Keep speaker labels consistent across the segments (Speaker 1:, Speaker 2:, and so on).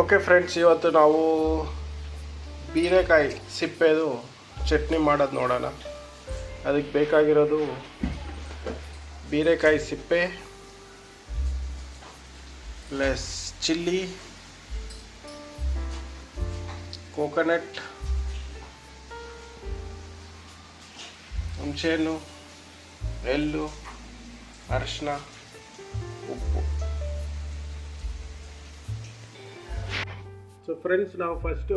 Speaker 1: Okay friends ಇವತ್ತು ನಾವು ಬೀರೆಕಾಯಿ ಸಿಪ್ಪೆದು ಚಟ್ನಿ ಮಾಡೋದು ನೋಡೋಣ. ಅದಕ್ಕೆ ಬೇಕಾಗಿರೋದು ಬೀರೆಕಾಯಿ ಸಿಪ್ಪೆ, ಪ್ಲಸ್ ಚಿಲ್ಲಿ, ಕೋಕೋನಟ್, ಹುಣಸೆಹಣ್ಣು, ಎಳ್ಳು ಅರಿಶಿನ ಉಪ್ಪು. ಸೊ ಫ್ರೆಂಡ್ಸ್ ನಾವು ಫಸ್ಟು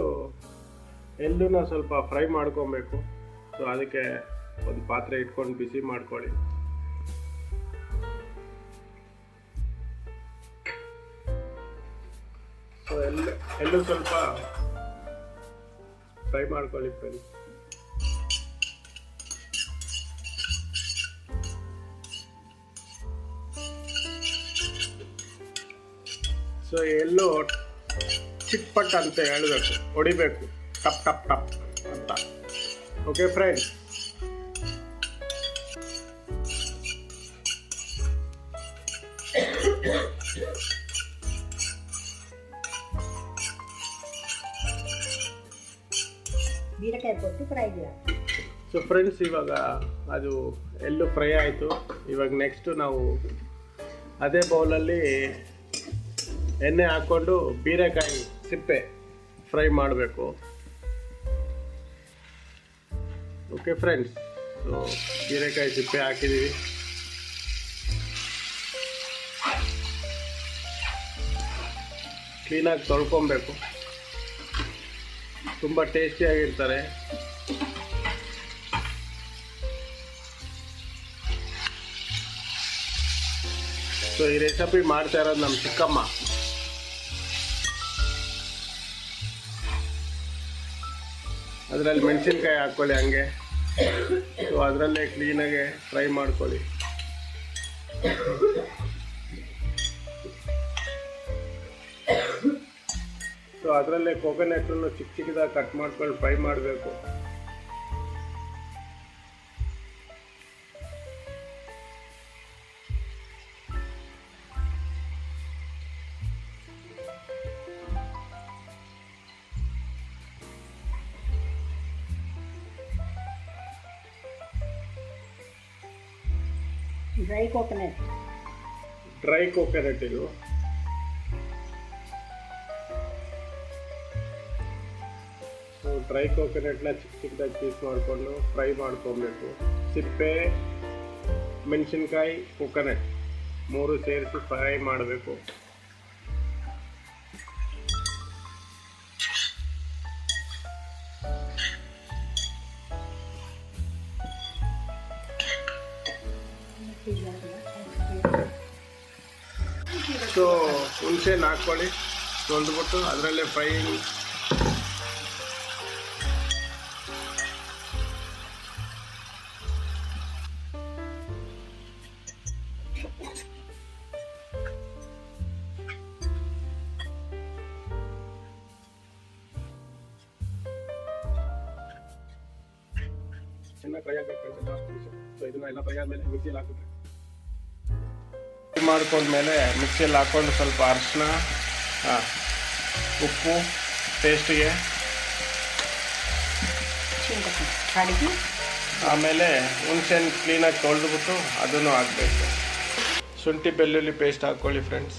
Speaker 1: ಎಲ್ಲೂ ಸ್ವಲ್ಪ ಫ್ರೈ ಮಾಡ್ಕೊಬೇಕು. ಸೊ ಅದಕ್ಕೆ ಒಂದು ಪಾತ್ರೆ ಇಟ್ಕೊಂಡು ಬಿಸಿ ಮಾಡ್ಕೊಳ್ಳಿ. ಸೊ ಎಲ್ಲ ಎಲ್ಲೂ ಸ್ವಲ್ಪ ಫ್ರೈ ಮಾಡ್ಕೊಳ್ಳಿ ಫ್ರೆಂಡ್ಸ್ ಸೊ ಎಳ್ಳು ಚಿಟ್ಪಟ್ ಅಂತ ಹೇಳಬೇಕು ಹೊಡಿಬೇಕು. ಟಪ್ ಟಪ್ ಟಪ್ ಅಂತ. ಓಕೆ ಫ್ರೆಂಡ್ಸ್
Speaker 2: ಬೀರಕಾಯಿ ಕೊಟ್ಟು ಫ್ರೈ ಇದೆಯಾ
Speaker 1: ಸೊ ಫ್ರೆಂಡ್ಸ್ ಇವಾಗ ಅದು ಎಲ್ಲೂ ಫ್ರೈ ಆಯಿತು. ಇವಾಗ ನೆಕ್ಸ್ಟು ನಾವು ಅದೇ ಬೌಲಲ್ಲಿ ಎಣ್ಣೆ ಹಾಕ್ಕೊಂಡು ಬೀರೆಕಾಯಿ ಸಿಪ್ಪೆ ಫ್ರೈ ಮಾಡಬೇಕು. ಓಕೆ ಫ್ರೆಂಡ್ಸ್ ಸೊ ಬೀರೆಕಾಯಿ ಸಿಪ್ಪೆ ಹಾಕಿದ್ದೀವಿ ಕ್ಲೀನಾಗಿ ತೊಳ್ಕೊಬೇಕು. ತುಂಬ ಟೇಸ್ಟಿಯಾಗಿರ್ತಾರೆ ಸೊ ಈ ರೆಸಿಪಿ ಮಾಡ್ತಾ ಇರೋದು ನಮ್ಮ ಚಿಕ್ಕಮ್ಮ. ಅದರಲ್ಲಿ ಮೆಣಸಿನ್ಕಾಯಿ ಹಾಕ್ಕೊಳ್ಳಿ ಹಂಗೆ. ಸೊ ಅದರಲ್ಲೇ ಕ್ಲೀನಾಗೆ ಫ್ರೈ ಮಾಡ್ಕೊಳ್ಳಿ. ಸೊ ಅದರಲ್ಲೇ ಕೋಕೋನಟ್ಟನ್ನು ಚಿಕ್ಕ ಚಿಕ್ಕದಾಗಿ ಕಟ್ ಮಾಡ್ಕೊಂಡು ಫ್ರೈ ಮಾಡಬೇಕು.
Speaker 2: ಡ್ರೈ ಕೋಕೋನಟ್
Speaker 1: ಡ್ರೈ ಕೋಕೋನಟ್ ಇದು. ಸೊ ಡ್ರೈ ಕೋಕೋನಟ್ನ ಚಿಕ್ಕ ಚಿಕ್ಕದಾಗಿ ಪೀಸ್ ಮಾಡಿಕೊಂಡು ಫ್ರೈ ಮಾಡ್ಕೊಬೇಕು. ಸಿಪ್ಪೆ, ಮೆಣಸಿನ್ಕಾಯಿ ಕೋಕೋನಟ್ ಮೂರು ಸೇರಿಸಿ ಫ್ರೈ ಮಾಡಬೇಕು. ಸೊ ಹುಣಸೆಹಣ್ಣು ಹಾಕ್ಕೊಳ್ಳಿ ತೊಳೆದ್ಬಿಟ್ಟು ಅದರಲ್ಲೇ ಫ್ರೈ ಚೆನ್ನಾಗಿ ಫ್ರೈ ಆಗಬೇಕು ಸೊ ಇದನ್ನ ಎಲ್ಲ ಫ್ರೈ ಆದಮೇಲೆ ಮಿಕ್ಸಿಯಲ್ಲಿ ಹಾಕಬೇಕು ಫ್ರೈ ಮಾಡ್ಕೊಂಡ್ಮೇಲೆ ಮಿಕ್ಸಿಯಲ್ಲಿ ಹಾಕ್ಕೊಂಡು ಸ್ವಲ್ಪ ಅರಿಶಿನ ಹಾಂ ಉಪ್ಪು ಟೇಸ್ಟಿಗೆ
Speaker 2: ಕಡಿಗೆ
Speaker 1: ಆಮೇಲೆ ಹುಣಸೆಹಣ್ಣು ಕ್ಲೀನಾಗಿ ತೊಳೆದ್ಬಿಟ್ಟು ಅದನ್ನು ಹಾಕಬೇಕು ಶುಂಠಿ ಬೆಳ್ಳುಳ್ಳಿ ಪೇಸ್ಟ್ ಹಾಕ್ಕೊಳ್ಳಿ ಫ್ರೆಂಡ್ಸ್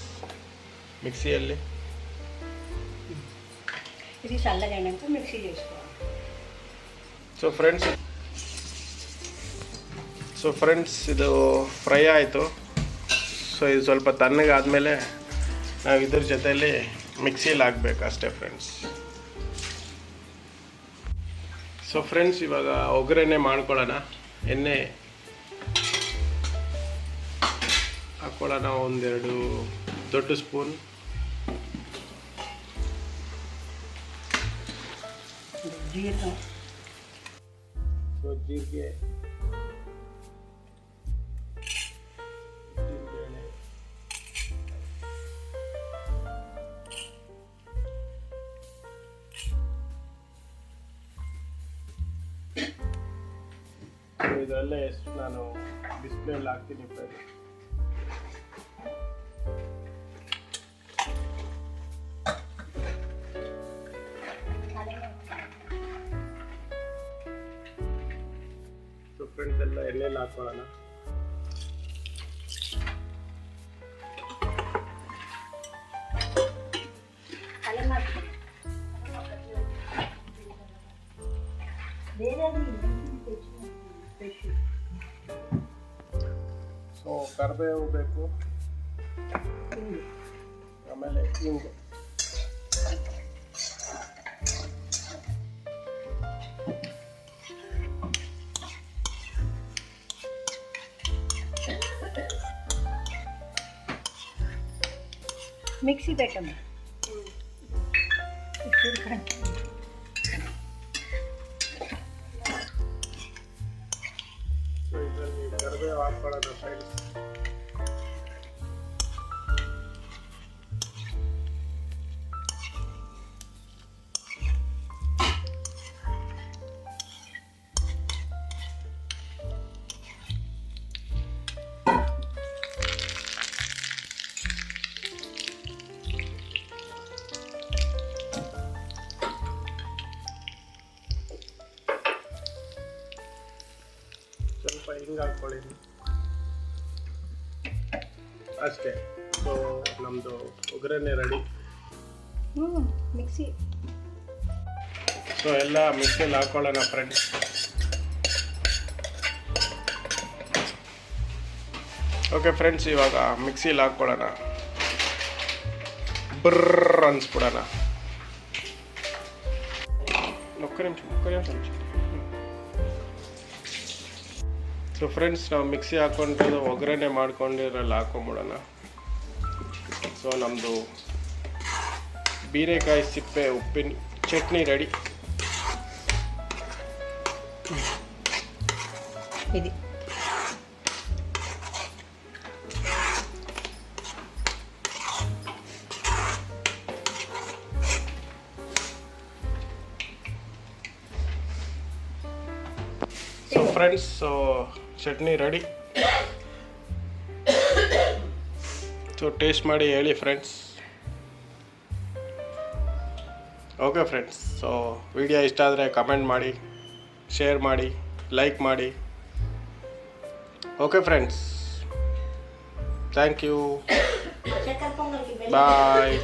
Speaker 1: ಮಿಕ್ಸಿಯಲ್ಲಿ
Speaker 2: ఇది చల్లగైనాక మిక్సీ చేసుకోవాలి
Speaker 1: ಸೊ ಫ್ರೆಂಡ್ಸ್ ಸೊ ಫ್ರೆಂಡ್ಸ್ ಇದು ಫ್ರೈ ಆಯಿತು ಸೊ ಇದು ಸ್ವಲ್ಪ ತಣ್ಣಗಾದಮೇಲೆ ನಾವು ಇದ್ರ ಜೊತೆಯಲ್ಲಿ ಮಿಕ್ಸಿಲಿ ಹಾಕ್ಬೇಕು ಅಷ್ಟೇ ಫ್ರೆಂಡ್ಸ್ ಸೊ ಫ್ರೆಂಡ್ಸ್ ಇವಾಗ ಒಗ್ಗರಣೆ ಮಾಡ್ಕೊಳ್ಳೋಣ. ಎಣ್ಣೆ ಹಾಕ್ಕೊಳ್ಳೋಣ ಒಂದೆರಡು ದೊಡ್ಡ ಸ್ಪೂನ್ ಜೀರಿಗೆ. ಸೊ ಇದರಲ್ಲೇ ಎಷ್ಟು ನಾನು ಡಿಸ್ಪ್ಲೇ ಹಾಕ್ತೀನಿ ಫ್ರೆಂಡ್ ಫ್ರೆಂಡ್ಸ್ ಎಲ್ಲ ಎಣ್ಣೆಲಿ ಹಾಕೊಳ್ಳೋಣ.
Speaker 2: ಬೇರೆ
Speaker 1: ಸೊ ಕರಿಬೇವು ಬೇಕು ಆಮೇಲೆ ಹಿಂಗು
Speaker 2: ಮಿಕ್ಸಿ ಬೇಕಮ್ಮ
Speaker 1: ಸೊ ಇದರಲ್ಲಿ ಕರಿಬೇವು ಹಾಕೊಳ್ಳೋಣ ಫ್ರೆಂಡ್ಸ್ ಸ್ವಲ್ಪ ಹಿಂಗೆ ಹಾಕ್ಕೊಳ್ಳಿ ಅಷ್ಟೇ. ಸೊ ನಮ್ಮದು ಒಗ್ಗರಣೆ ರೆಡಿ.
Speaker 2: ಮಿಕ್ಸಿ.
Speaker 1: ಸೊ ಎಲ್ಲ ಮಿಕ್ಸಿಯಲ್ಲಿ ಹಾಕೊಳ್ಳೋಣ ಫ್ರೆಂಡ್ಸ್ ಓಕೆ ಫ್ರೆಂಡ್ಸ್ ಇವಾಗ ಮಿಕ್ಸಿಲಿ ಹಾಕ್ಕೊಳ್ಳೋಣ ಬ್ರ್ ಅನ್ಸ್ಬಿಡೋಣ. ಒಕ್ಕ ನಿಮಿಷ ಒಕ್ಕ ನಿಮಿಷ. ಸೊ ಫ್ರೆಂಡ್ಸ್ ನಾವು ಮಿಕ್ಸಿ ಹಾಕ್ಕೊಂಡಿರೋದು ಒಗ್ಗರಣೆ ಮಾಡ್ಕೊಂಡಿರಲ್ಲ ಹಾಕೊಂಬಿಡೋಣ. ಸೊ ನಮ್ಮದು ಬೀರೆಕಾಯಿ ಸಿಪ್ಪೆ ಉಪ್ಪಿನ ಚಟ್ನಿ ರೆಡಿ
Speaker 2: ಇದು.
Speaker 1: So friends so chutney ready so taste ಮಾಡಿ ಹೇಳಿ friends okay friends so video ಇಷ್ಟ ಆದರೆ ಕಮೆಂಟ್ ಮಾಡಿ ಶೇರ್ ಮಾಡಿ ಲೈಕ್ ಮಾಡಿ. Okay
Speaker 2: friends thank you
Speaker 1: bye